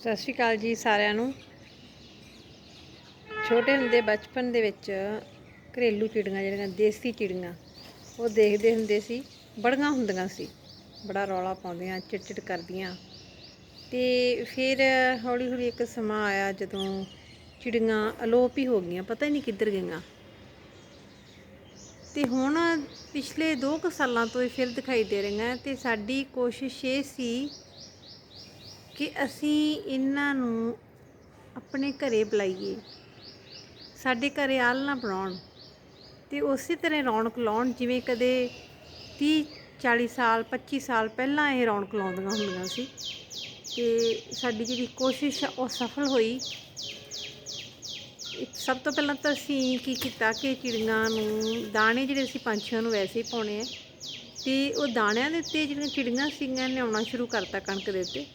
ਸਤਿ ਸ਼੍ਰੀ ਅਕਾਲ ਜੀ ਸਾਰਿਆਂ ਨੂੰ। ਛੋਟੇ ਹੁੰਦੇ ਬਚਪਨ ਦੇ ਵਿੱਚ ਘਰੇਲੂ ਚਿੜੀਆਂ ਜਿਹੜੀਆਂ ਦੇਸੀ ਚਿੜੀਆਂ, ਉਹ ਦੇਖਦੇ ਹੁੰਦੇ ਸੀ, ਬੜੀਆਂ ਹੁੰਦੀਆਂ ਸੀ। ਬੜਾ ਰੌਲਾ ਪਾਉਂਦੀਆਂ, ਚਿੜਚਿੜ ਕਰਦੀਆਂ। ਤੇ ਫਿਰ ਹੌਲੀ ਹੌਲੀ ਇੱਕ ਸਮਾਂ ਆਇਆ ਜਦੋਂ ਚਿੜੀਆਂ ਅਲੋਪ ਹੀ ਹੋ ਗਈਆਂ, ਪਤਾ ਹੀ ਨਹੀਂ ਕਿੱਧਰ ਗਈਆਂ। ਤੇ ਹੁਣ ਪਿਛਲੇ 2 ਕੁ ਸਾਲਾਂ ਤੋਂ ਇਹ ਫਿਰ ਦਿਖਾਈ ਦੇ ਰਹੀਆਂ ਤੇ ਸਾਡੀ ਕੋਸ਼ਿਸ਼ ਇਹ ਸੀ ਕਿ ਅਸੀਂ ਇਹਨਾਂ ਨੂੰ ਆਪਣੇ ਘਰੇ ਬੁਲਾਈਏ, ਸਾਡੇ ਘਰੇ ਆਲ ਨਾ ਬਣਾਉਣ ਤੇ ਉਸੇ ਤਰ੍ਹਾਂ ਰੌਣਕ ਲਾਉਣ, ਜਿਵੇਂ ਕਦੇ 30 40 ਸਾਲ 25 ਸਾਲ ਪਹਿਲਾਂ ਇਹ ਰੌਣਕ ਲਾਉਂਦੀਆਂ ਹੁੰਦੀਆਂ ਸੀ ਤੇ ਸਾਡੀ ਜਿਹੜੀ ਕੋਸ਼ਿਸ਼ ਆ ਉਹ ਸਫਲ ਹੋਈ। ਸਭ ਤੋਂ ਪਹਿਲਾਂ ਤਾਂ ਅਸੀਂ ਕੀ ਕੀਤਾ ਕਿ ਚਿੜੀਆਂ ਨੂੰ ਦਾਣੇ ਜਿਹੜੇ ਅਸੀਂ ਪੰਛੀਆਂ ਨੂੰ ਵੈਸੇ ਹੀ ਪਾਉਣੇ ਆ ਤੇ ਉਹ ਦਾਣਿਆਂ ਦੇ ਉੱਤੇ ਜਿਹੜੀਆਂ ਚਿੜੀਆਂ ਸੀਗੀਆਂ ਨੇ ਆਉਣਾ ਸ਼ੁਰੂ ਕਰਤਾ ਕਣਕ ਦੇ ਉੱਤੇ।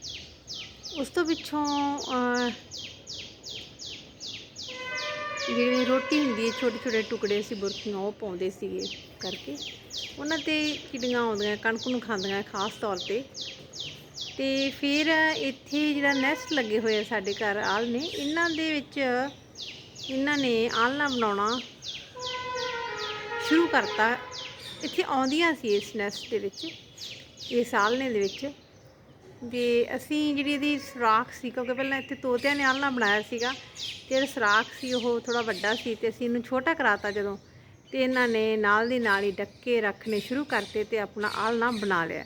ਉਸ ਤੋਂ ਪਿੱਛੋਂ ਜਿਹੜੀ ਰੋਟੀ ਹੁੰਦੀ ਹੈ ਛੋਟੇ ਛੋਟੇ ਟੁਕੜੇ ਅਸੀਂ ਬੁਰਕੀਆਂ ਉਹ ਪਾਉਂਦੇ ਸੀਗੇ ਕਰਕੇ। ਉਹਨਾਂ ਤੇ ਚਿੜੀਆਂ ਆਉਂਦੀਆਂ, ਕਣਕ ਨੂੰ ਖਾਂਦੀਆਂ ਖਾਸ ਤੌਰ ਤੇ। ਤੇ ਫਿਰ ਇੱਥੇ ਜਿਹੜਾ ਨੈਸਟ ਲੱਗੇ ਹੋਏ ਆ ਸਾਡੇ ਘਰ ਆਲ ਨੇ, ਇਹਨਾਂ ਦੇ ਵਿੱਚ ਇਹਨਾਂ ਨੇ ਆਲਣਾ ਬਣਾਉਣਾ ਸ਼ੁਰੂ ਕਰਤਾ। ਇੱਥੇ ਆਉਂਦੀਆਂ ਸੀ ਇਸ ਨੈਸਟ ਦੇ ਵਿੱਚ, ਇਸ ਆਲਣੇ ਦੇ ਵਿੱਚ। ਵੀ ਅਸੀਂ ਜਿਹੜੀ ਇਹਦੀ ਸੁਰਾਖ ਸੀ, ਕਿਉਂਕਿ ਪਹਿਲਾਂ ਇੱਥੇ ਤੋਤਿਆਂ ਨੇ ਆਲਣਾ ਬਣਾਇਆ ਸੀਗਾ, ਤੇ ਜਿਹੜਾ ਸੁਰਾਖ ਸੀ, ਉਹ ਥੋੜਾ ਵੱਡਾ ਸੀ ਤੇ ਅਸੀਂ ਇਹਨੂੰ ਛੋਟਾ ਕਰਾਤਾ ਜਦੋਂ। ਤੇ ਇਹਨਾਂ ਨੇ ਨਾਲ ਦੀ ਨਾਲ ਹੀ ਡੱਕੇ ਰੱਖਣੇ ਸ਼ੁਰੂ ਕਰਤੇ ਤੇ ਆਪਣਾ ਆਲਣਾ ਬਣਾ ਲਿਆ।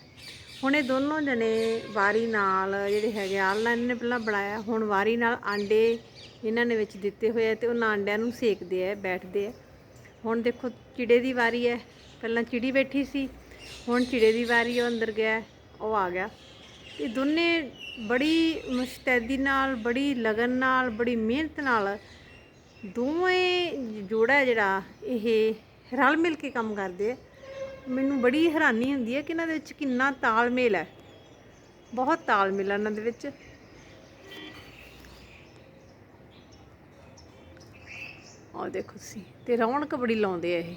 ਹੁਣ ਇਹ ਦੋਨੋਂ ਜਣੇ ਵਾਰੀ ਨਾਲ ਜਿਹੜੇ ਹੈਗੇ ਆਲਣਾ ਇਹਨਾਂ ਨੇ ਪਹਿਲਾਂ ਬਣਾਇਆ, ਹੁਣ ਵਾਰੀ ਨਾਲ ਆਂਡੇ ਇਹਨਾਂ ਨੇ ਵਿੱਚ ਦਿੱਤੇ ਹੋਏ ਆ ਤੇ ਉਹਨਾਂ ਆਂਡਿਆਂ ਨੂੰ ਸੇਕਦੇ ਆ, ਬੈਠਦੇ ਆ। ਹੁਣ ਦੇਖੋ ਚਿੜੇ ਦੀ ਵਾਰੀ ਹੈ, ਪਹਿਲਾਂ ਚਿੜੀ ਬੈਠੀ ਸੀ, ਹੁਣ ਚਿੜੇ ਦੀ ਵਾਰੀ ਉਹ ਅੰਦਰ ਗਿਆ, ਉਹ ਆ ਗਿਆ। ਇਹ ਦੋਨੇ ਬੜੀ ਮੁਸਤੈਦੀ ਨਾਲ, ਬੜੀ ਲਗਨ ਨਾਲ, ਬੜੀ ਮਿਹਨਤ ਨਾਲ ਦੋਵੇਂ ਜੋੜਾ ਜਿਹੜਾ, ਇਹ ਰਲ ਮਿਲ ਕੇ ਕੰਮ ਕਰਦੇ ਆ। ਮੈਨੂੰ ਬੜੀ ਹੈਰਾਨੀ ਹੁੰਦੀ ਹੈ ਕਿ ਇਹਨਾਂ ਦੇ ਵਿੱਚ ਕਿੰਨਾ ਤਾਲਮੇਲ ਹੈ। ਬਹੁਤ ਤਾਲਮੇਲ ਹੈ ਇਹਨਾਂ ਦੇ ਵਿੱਚ। ਆਹ ਦੇਖੋ ਤੁਸੀਂ, ਤੇ ਰੌਣਕ ਬੜੀ ਲਾਉਂਦੇ ਆ ਇਹ।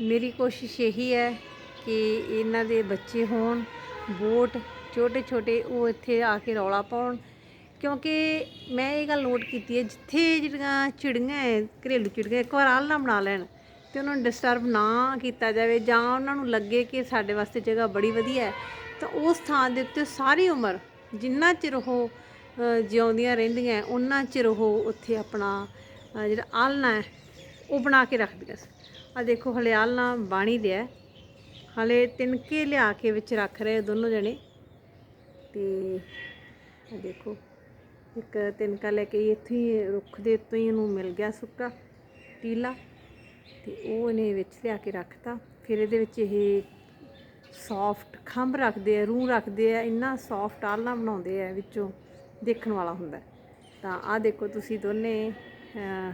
ਮੇਰੀ ਕੋਸ਼ਿਸ਼ ਇਹੀ ਹੈ ਕਿ ਇਹਨਾਂ ਦੇ ਬੱਚੇ ਹੋਣ ਬੋਟ ਛੋਟੇ ਛੋਟੇ ਉਹ ਇੱਥੇ ਆ ਕੇ ਰੌਲਾ ਪਾਉਣ। ਕਿਉਂਕਿ ਮੈਂ ਇਹ ਗੱਲ ਨੋਟ ਕੀਤੀ ਹੈ, ਜਿੱਥੇ ਜਿਹੜੀਆਂ ਚਿੜੀਆਂ ਹੈ ਘਰੇਲੂ ਚਿੜੀਆਂ, ਇੱਕ ਵਾਰ ਆਲਣਾ ਬਣਾ ਲੈਣ ਤੇ ਉਹਨਾਂ ਨੂੰ ਡਿਸਟਰਬ ਨਾ ਕੀਤਾ ਜਾਵੇ ਜਾਂ ਉਹਨਾਂ ਨੂੰ ਲੱਗੇ ਕਿ ਸਾਡੇ ਵਾਸਤੇ ਜਗ੍ਹਾ ਬੜੀ ਵਧੀਆ ਹੈ ਤਾਂ ਉਸ ਥਾਂ ਦੇ ਉੱਤੇ ਸਾਰੀ ਉਮਰ ਜਿੰਨਾ ਚਿਰ ਉਹ ਜਿਉਂਦੀਆਂ ਰਹਿੰਦੀਆਂ ਉਹਨਾਂ ਚਿਰ ਉਹ ਉੱਥੇ ਆਪਣਾ ਜਿਹੜਾ ਆਲਣਾ ਹੈ ਉਹ ਬਣਾ ਕੇ ਰੱਖਦੀਆਂ ਸੀ ਆ ਦੇਖੋ, ਹਲੇ ਆਲਣਾ ਬਾਣੀ ਲਿਆ। ਹਲੇ ਤਿਨਕੇ ਲਿਆ ਕੇ ਵਿੱਚ ਰੱਖ ਰਹੇ ਦੋਨੋਂ ਜਣੇ। ਤੇ ਦੇਖੋ ਇੱਕ ਤਿੰਨਕਾ ਲੈ ਕੇ ਇੱਥੇ ਹੀ ਰੁੱਖ ਦੇ ਉੱਤੋਂ ਹੀ ਇਹਨੂੰ ਮਿਲ ਗਿਆ ਸੁੱਕਾ ਟੀਲਾ ਤੇ ਉਹ ਇਹਨੇ ਵਿੱਚ ਲਿਆ ਕੇ ਰੱਖਤਾ। ਫਿਰ ਇਹਦੇ ਵਿੱਚ ਇਹ ਸੌਫਟ ਖੰਭ ਰੱਖਦੇ ਆ ਰੂਹ ਰੱਖਦੇ ਆ ਇੰਨਾ ਸੌਫਟ ਆਲਣਾ ਬਣਾਉਂਦੇ ਆ ਵਿੱਚੋਂ ਦੇਖਣ ਵਾਲਾ ਹੁੰਦਾ। ਤਾਂ ਆਹ ਦੇਖੋ ਤੁਸੀਂ ਦੋਨੇ ਅਹ,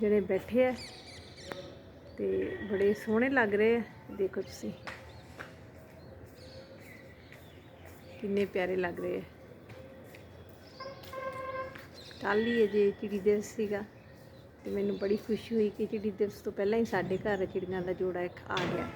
ਜਿਹੜੇ ਬੈਠੇ ਆ ਤੇ ਬੜੇ ਸੋਹਣੇ ਲੱਗ ਰਹੇ ਆ। ਦੇਖੋ ਤੁਸੀਂ। ਕਿੰਨੇ ਪਿਆਰੇ ਲੱਗ ਰਹੇ ਆ। ਕੱਲ੍ਹ ਹੀ ਅਜੇ ਚਿੜੀ ਦਿਵਸ ਸੀਗਾ ਤੇ ਮੈਨੂੰ ਬੜੀ ਖੁਸ਼ੀ ਹੋਈ ਕਿ ਚਿੜੀ ਦਿਵਸ ਤੋਂ ਪਹਿਲਾਂ ਹੀ ਸਾਡੇ ਘਰ ਚਿੜੀਆਂ ਦਾ ਜੋੜਾ ਇੱਕ ਆ ਗਿਆ।